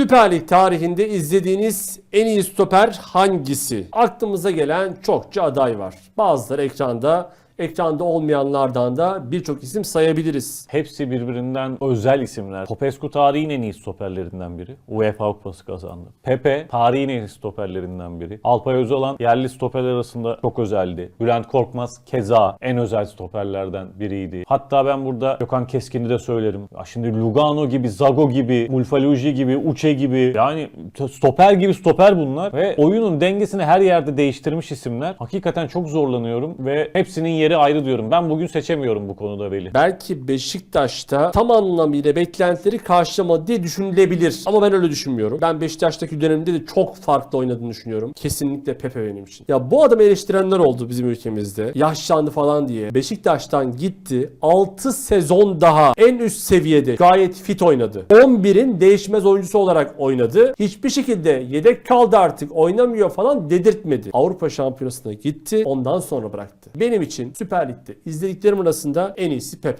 Süper Lig tarihinde izlediğiniz en iyi stoper hangisi? Aklımıza gelen çokça aday var. Bazıları ekranda, ekranda olmayanlardan da birçok isim sayabiliriz. Hepsi birbirinden özel isimler. Popescu tarihin en iyi stoperlerinden biri. UEFA Kupası kazandı. Pepe tarihin en iyi stoperlerinden biri. Alpay Özalan yerli stoperler arasında çok özeldi. Bülent Korkmaz keza en özel stoperlerden biriydi. Hatta ben burada Gökhan Keskin'i de söylerim. Ya şimdi Lugano gibi, Zago gibi, Mulfaluji gibi, Uche gibi yani stoper gibi stoper bunlar ve oyunun dengesini her yerde değiştirmiş isimler. Hakikaten çok zorlanıyorum ve hepsinin yeri ayrı diyorum. Ben bugün seçemiyorum bu konuda Veli. Belki Beşiktaş'ta tam anlamıyla beklentileri karşılamadı diye düşünülebilir. Ama ben öyle düşünmüyorum. Ben Beşiktaş'taki döneminde de çok farklı oynadığını düşünüyorum. Kesinlikle Pepe benim için. Ya bu adamı eleştirenler oldu bizim ülkemizde. Yaşlandı falan diye. Beşiktaş'tan gitti. 6 sezon daha en üst seviyede gayet fit oynadı. 11'in değişmez oyuncusu olarak oynadı. Hiçbir şekilde yedek kaldı artık oynamıyor falan dedirtmedi. Avrupa Şampiyonası'na gitti. Ondan sonra bıraktı. Benim için Süper Lig'de izlediklerim arasında en iyisi Pepe.